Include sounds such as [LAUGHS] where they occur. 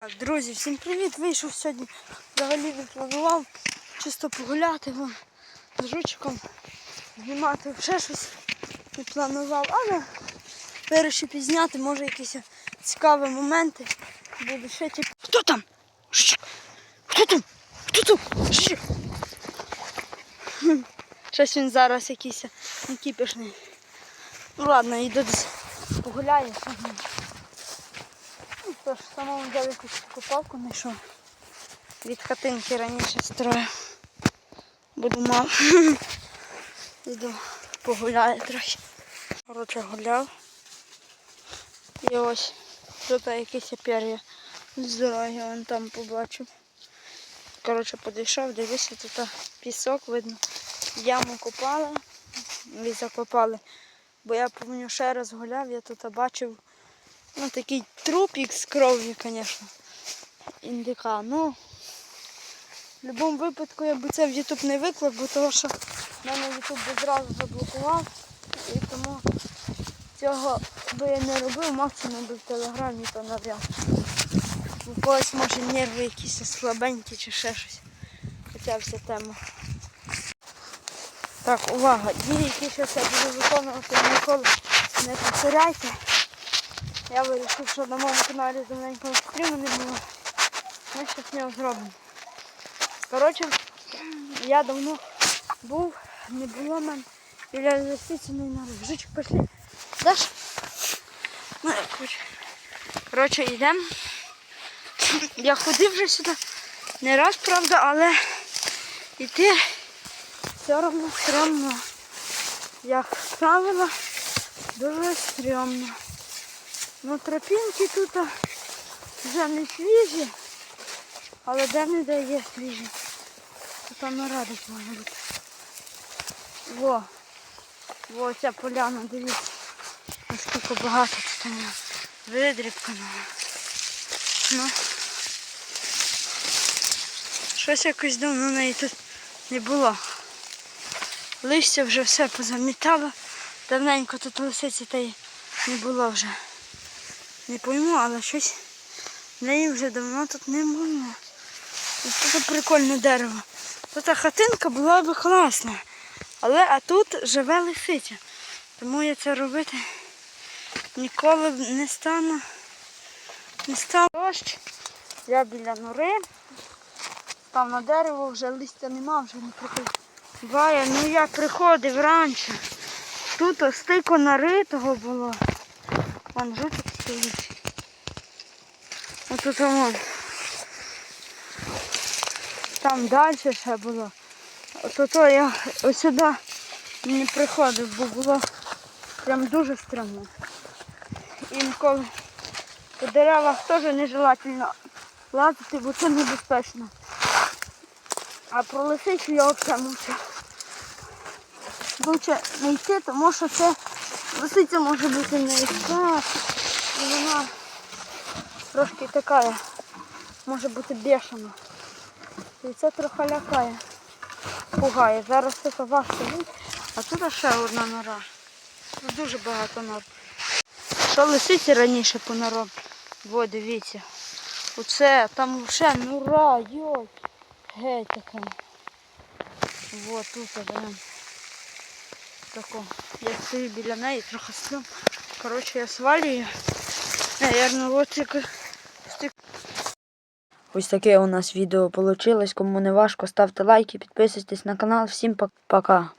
Так, Друзі, всім привіт! Вийшов сьогодні, взагалі не планував чисто погуляти вон, з жучиком, знімати ще щось не планував, але вирішив пізняти, може якісь цікаві моменти. Буде ще типу. Хто там? Жучик? Хто там? Хто там? Жучик? [LAUGHS] Щось він зараз якийсь некіпішний. Ну ладно, йду десь погуляю. Тож, самому взяв якусь копалку знайшов. Від хатинки раніше строїв. Буду мав. [LAUGHS] Йду погуляю трохи. Коротше, гуляв. І ось тут якісь пер'я з дороги, вон там побачив. Коротше, підійшов, дивився, тут пісок видно. Яму копали і закопали. Бо я пам'ятаю, ще раз гуляв, я тут бачив Ну, такий трупик з кров'ю, звісно. Індика. Ну, в будь-якому випадку я би це в YouTube не виклав, бо того, що мене YouTube би зразу заблокував. І тому цього би я не робив, максимум би в телеграмі то навряд. У когось може нерви якісь слабенькі чи ще щось. Хоча вся тема. Так, увага, дії, які зараз я буду виконувати, ніколи не повторяйте. Я вирішив, що на моєму каналі давненько стріму не було. Ми щось нього зробимо. Коротше, я давно був, не було мене біля інвестиційної нори. Жичок пішли. Даш? Ну, коротше. Йдемо. Я ходив вже сюди не раз, правда, але йти все одно стрьомно. Як правило, дуже стрьомно. Ну, тропінки тут вже не свіжі, але де-не-де є свіжі. То там нарадить може бути. Во, во ця поляна, дивіться, наскільки багато тут у мене видрібкано. Ну, щось якось давно неї тут не було. Листя вже все позамітало. Давненько тут лисиці та й не було вже. Не пойму, але щось в неї вже давно тут не було. Ось Тут прикольне дерево. Тут хатинка була б класна. Але а тут живе лисиця. Тому я це робити ніколи не стану. Не став дощ. Я біля нори. Там на дерево вже листя нема, вже не прикриває. Ну я приходив раніше. Тут стико наритого було. Вон. Ось тут вон. Там далі ще було. Ото то я ось сюди не приходив, бо було прям дуже стрімно. Інколи по деревах теж нежелательно лазити, бо це небезпечно. А про лисицю я взагалі мовчу. Лучше не йти, тому що це лисиця може бути не. І вона трошки така, може бути бешена. І це трохи лякає, пугає. Зараз тут важко стоїть, а тут ще одна нора. Тут дуже багато нор. Що лисиці раніше по норам? Во, дивіться. Оце, там взагалі нора, йой. Геть така. Во, тут прям. Тако. Я стою біля неї, трохи сплю. Коротше, я свалюю. Наверно, вот тільки. Ось таке у нас відео вийшло. Кому не важко, ставте лайки, підписуйтесь на канал. Всім пока.